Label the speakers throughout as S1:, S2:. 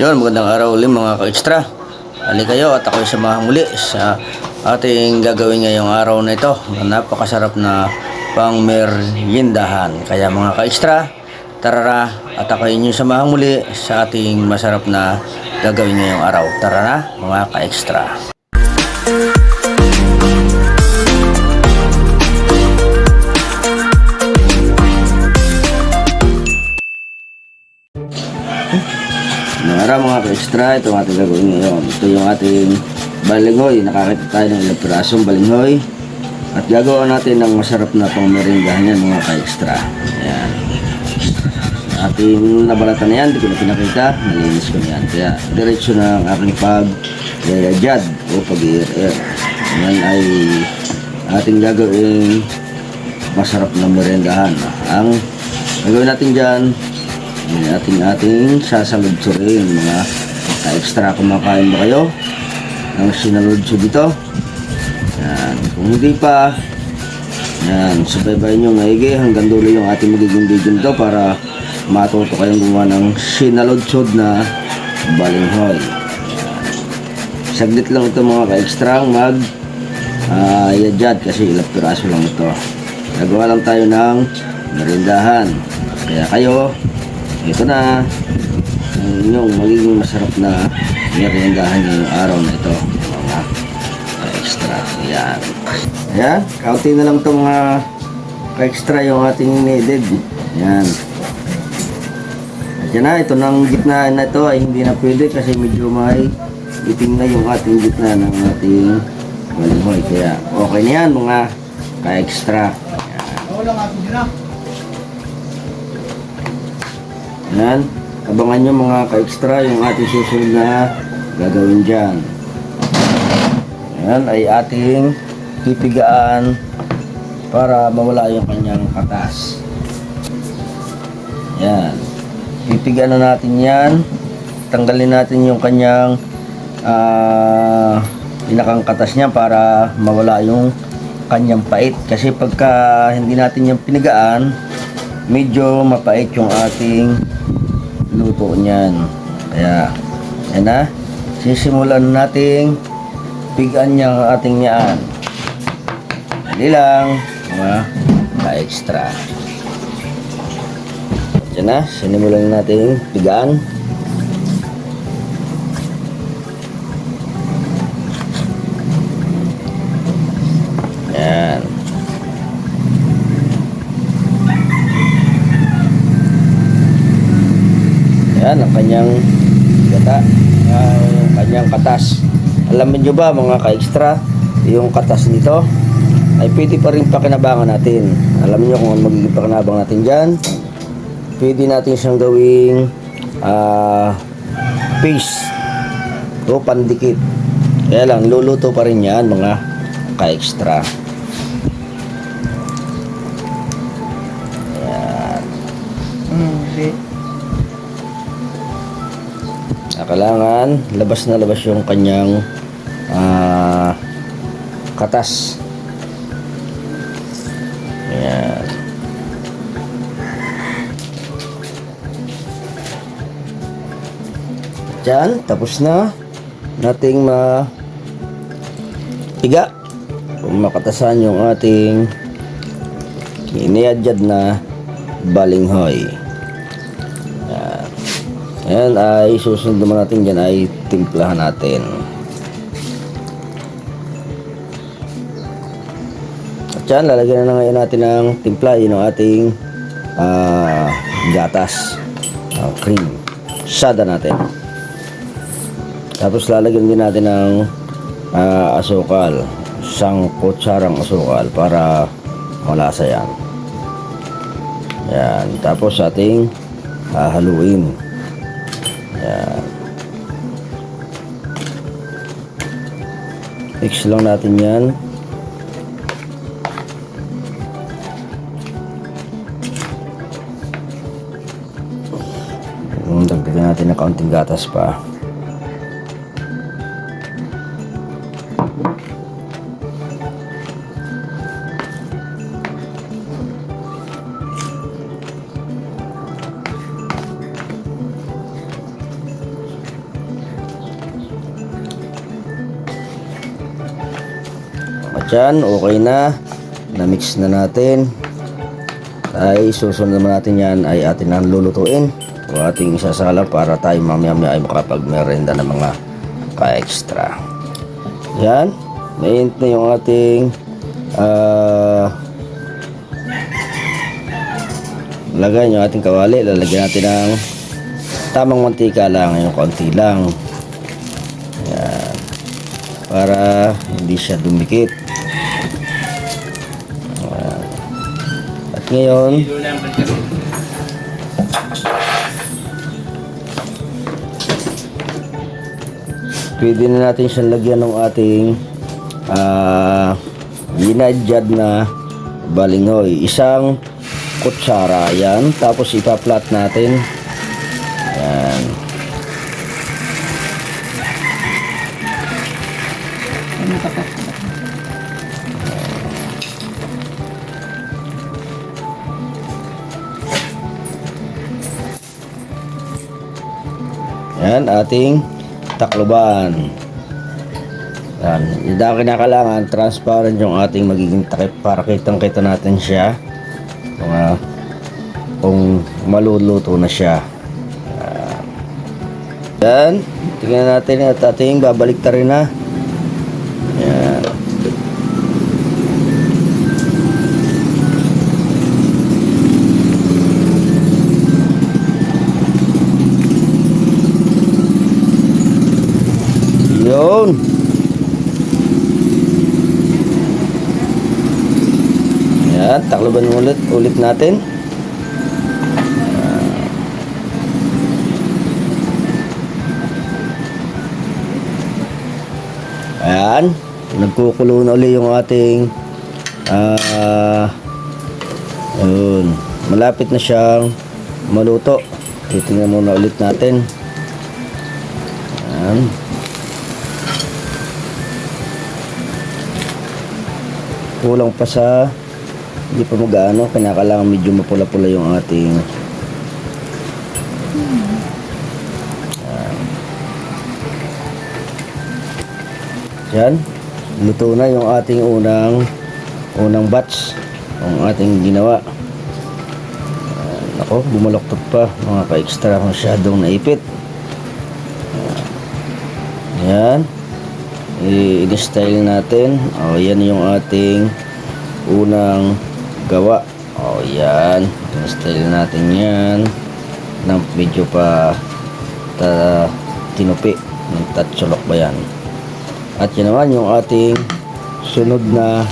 S1: Yun, magandang araw ulit mga ka-extra. Ali kayo at ako'y samahan muli sa ating gagawin ngayong araw na ito. Napakasarap na pang meriendahan. Kaya mga ka-extra, tara at ako'y inyong samahan muli sa ating masarap na gagawin ngayong araw. Tara na mga ka-extra. Araw mga ka-extra, ito ang ating gagawin ngayon. Ito yung ating balinghoy. Nakakita tayo ng ilang pirasong balinghoy. At gagawa natin ng masarap na pang merindahan yan mga ka-extra. Ayan. Ating nabalatan na yan, hindi ko na pinakita. Nalinis ko na yan. Kaya diretso na ang aking pag yayajad o pag air Yan ay ating gagawin masarap na merindahan. Ang gagawin natin dyan, yung ating ating sasaludsurin mga ka-extra kumakain ba kayo? Ng sinaludso dito. Yan kung hindi pa yan subaybayan nyo maigi hanggang dulo yung ating magiging video nito para matuto kayong gumawa ng sinaludsod na balinghoy yan. saglit lang ito mga ka-extra mag uh, yajad kasi ilang piraso lang ito. Nagawa lang tayo ng merindahan. Kaya kayo ito na. Ang magiging masarap na meriendahan ngayong araw na ito mga ka-extra. Yan yan kaunti na lang ito mga ka-extra yung ating needed. Yan at yan na ito ng gitna na ito ay hindi na pwede kasi medyo may iting na yung ating gitna ng ating balinghoy kaya okay na yan mga ka-extra Yan. Abangan nyo mga ka-extra yung ating susunod na gagawin dyan. Yan ay ating pipigaan para mawala yung kanyang katas. Yan. Pipigaan na natin yan. Tanggalin natin yung kanyang ah pinakang katas niya para mawala yung kanyang pait. Kasi pagka hindi natin yung pinigaan, medyo mapait yung ating luto niyan. Kaya, yan na. Sisimulan nating pigaan niya ang ating yaan. Dali lang, mga ka-extra. Yan na, sinimulan nating pigaan. Yan ang kanyang gata, ang kanyang katas. Alam niyo ba mga ka-extra, yung katas nito ay pwede pa rin pakinabangan natin. Alam niyo kung ano magiging pakinabang natin dyan. Pwede natin siyang gawing ah paste o pandikit. Kaya lang, luluto pa rin yan mga ka-extra. Yan.
S2: Hindi.
S1: Ah, kailangan labas na labas yung kanyang ah, katas. Ayan. Diyan, tapos na nating ma higa kung makatasan yung ating iniadjad na balinghoy. Ayan ay susunod naman natin dyan ay timplahan natin. At yan, lalagyan na ngayon natin ng timpla. Yun ang ating ah, gatas. ah, cream. Sada natin. Tapos lalagyan din natin ng ah, asukal. Isang kutsarang asukal para malasa yan. Yan. Tapos ating hahaluin. Yan. Mix lang natin yan. Dagdagan natin ng kaunting gatas pa. Yan, okay na. Na-mix na natin. Ay, susunod naman natin yan ay atin ang lulutuin. O ating isasala para tayo mamaya-maya ay makapag-merenda ng mga ka-extra. Yan. Mainit na yung ating ah lagay yung ating kawali. Lalagyan natin ng tamang mantika lang. Yung konti lang. Yan. Para hindi siya dumikit. Ngayon, pwede na natin siyang lagyan ng ating ah ginadjad na balinghoy. Isang kutsara yan. Tapos ipaplat natin. Yan. Yan, ating takloban. Yan. Hindi na kinakailangan, transparent yung ating magiging takip para kitang-kita natin siya. Mga kung maluluto na siya. Yan. Yan. Tingnan natin at ating babalik ta rin na. Yun. Yan, takloban ulit, ulit natin. Ayan, nagkukulo na uli yung ating ah ayun, malapit na siyang maluto. Titingnan muna ulit natin. Ayan. Kulang pa sa hindi pa mag-ano, kinakailangan medyo mapula-pula yung ating Yan. Luto na yung ating unang unang batch ang ating ginawa. Ayan, ako, bumaloktot pa mga ka-extra masyadong naipit. Yan. I-style natin. O, yan yung ating unang gawa. O, yan. I-style natin yan. Nang medyo pa ta, tinupi. Ng tatsulok ba yan? At yan naman yung ating sunod na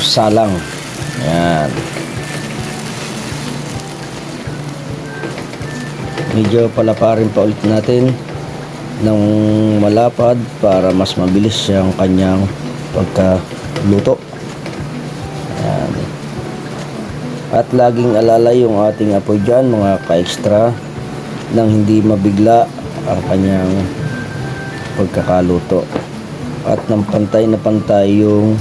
S1: salang. Yan. Medyo palaparin pa ulit natin ng malapad para mas mabilis siyang kanyang pagkaluto. Ayan. At laging alalay yung ating apoy dyan, mga ka-extra, nang hindi mabigla ang kanyang pagkakaluto. At ng pantay na pantay yung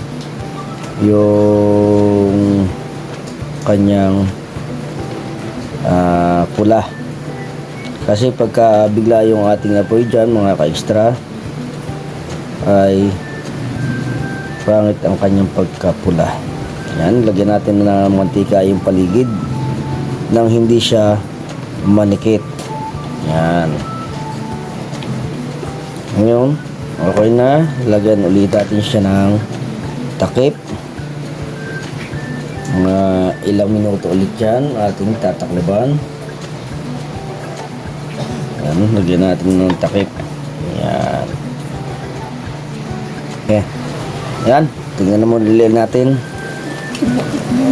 S1: yung kanyang ah, pula. Kasi pagka bigla yung ating apoy dyan, mga ka-extra, ay pangit ang kanyang pagkapula. Yan, lagyan natin ng mantika yung paligid nang hindi siya manikit. Yan. Ngayon, okay na. Lagyan ulit natin siya ng takip. Mga ilang minuto ulit yan ating tatakliban. Yan, lagyan natin ng takip. Yan. Okay. Yan, tingnan mo nilil natin.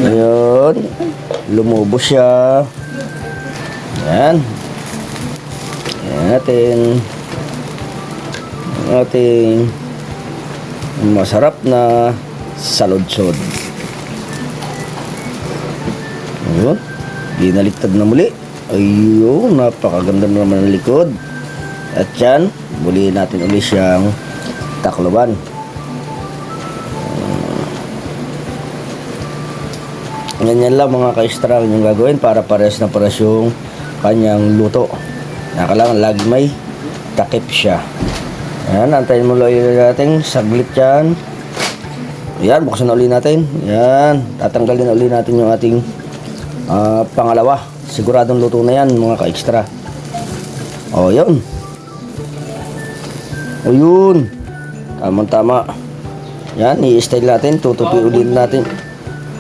S1: Ayun. Lumubo siya. Yan. Yan natin. Ang ating masarap na saludsod. Ayun. Ginaliktad na muli. Ayun, napakaganda naman ng likod. At yan, muli natin ulit siyang takloban. Ganyan lang mga ka-extra yung gagawin para pares na pares yung kanyang luto. Na kailangan lagi may takip siya. Ayan, antayin mo lang natin. Saglit yan. Yan, buksan na uli natin. Yan, tatanggalin na uli natin yung ating ah, pangalawa. Siguradong luto na yan, mga ka-extra. O, yun. O, yun. Tama-tama. Yan, i-style natin. Tutupi uli natin.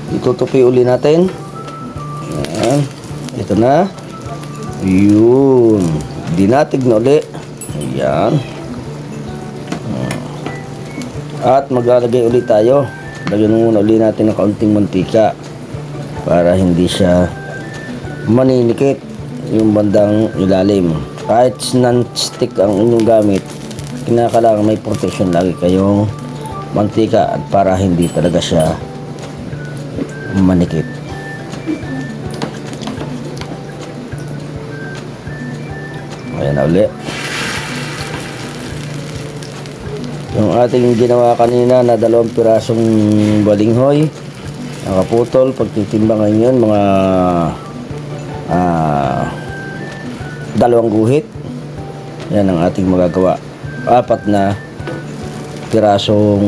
S1: Itutupi uli natin. Yan. Ito na. Yun. Dinatig na uli. Ayan. At maglalagay ulit tayo. Lagyan muna ulit natin ng kaunting mantika para hindi siya maninikit yung bandang ilalim. Kahit non-stick ang inyong gamit, kinakailangan may protection lagi kayong mantika at para hindi talaga siya manikit. Ayan na ulit. Yung ating ginawa kanina na dalawang pirasong balinghoy, nakaputol, pagtitimbang ngayon mga ah, dalawang guhit. Yan ang ating magagawa. Apat na pirasong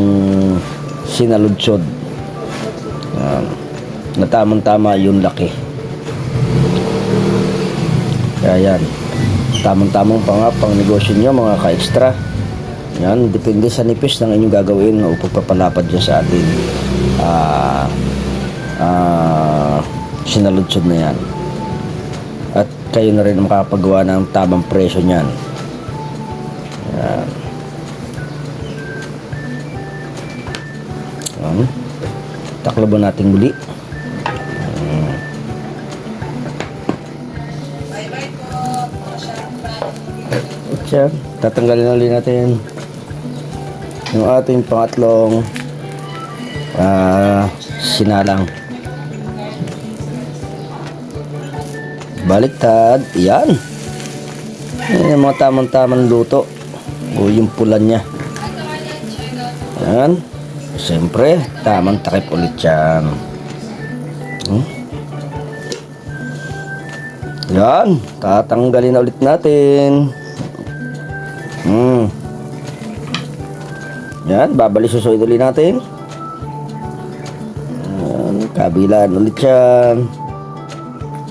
S1: sinaludsod. Yan. Na tamang-tama yung laki. Kaya yan. Tamang-tamang pang pang negosyo nyo mga ka-extra. Yan, depende sa nipis ng inyong gagawin o pagpapalapad dyan sa ating ah ah sinaludsod na yan. Kayo na rin ang makakapagawa ng tamang presyo niyan. Yan. Yan. Taklabo natin muli. At yan, tatanggalin na ulit natin yung ating pangatlong ah, sinalang. Baliktad. Yan. Yan yung mga tamang-tamang luto. O yung pula niya. Yan. Siyempre, tamang takip ulit yan. Hmm? Yan. Tatanggalin na ulit natin. Hmm. Yan. Babalisusoy ulit natin. Yan. Kabilaan ulit yan.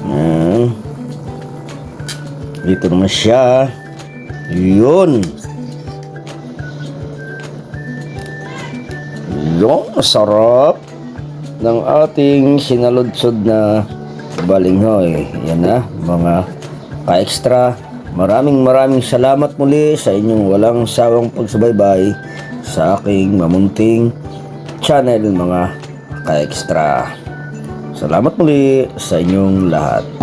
S1: Yan. Dito naman siya. Yun. Yung sarap ng ating sinaludsod na balinghoy. Yan na, mga ka-extra. Maraming maraming salamat muli sa inyong walang sawang pagsubaybay sa aking mamunting channel mga ka-extra. Salamat muli sa inyong lahat.